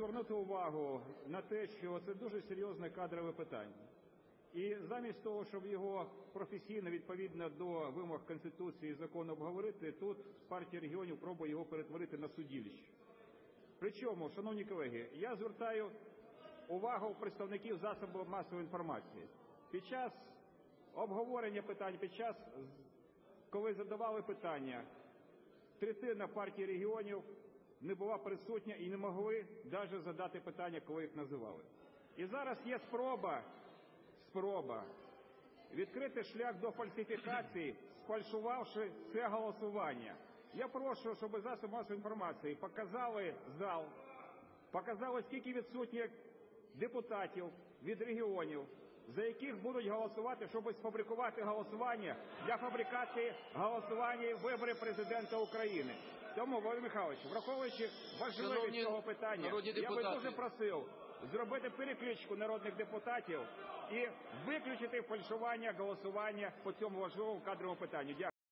звернути увагу на те, що це дуже серйозне кадрове питання. І замість того, щоб його професійно відповідно до вимог Конституції і закону обговорити, тут партія регіонів пробує його перетворити на судилище. Причому, шановні колеги, я звертаю увагу представників засобів масової інформації. Під час обговорення питань, під час, коли задавали питання, третина партії регіонів не була присутня і не могли навіть задати питання, коли їх називали. І зараз є спроба, спроба відкрити шлях до фальсифікації, сфальшувавши це голосування. Я прошу, щоб засоби масової інформації показали зал, показали, скільки відсутніх депутатів від регіонів, за яких будуть голосувати, щоб сфабрикувати голосування для фабрикації голосування і вибори президента України. Тому, Володимир Михайлович, враховуючи важливість цього питання, я би дуже просив зробити перекличку народних депутатів і виключити фальшування голосування по цьому важливому кадровому питанню. Дякую.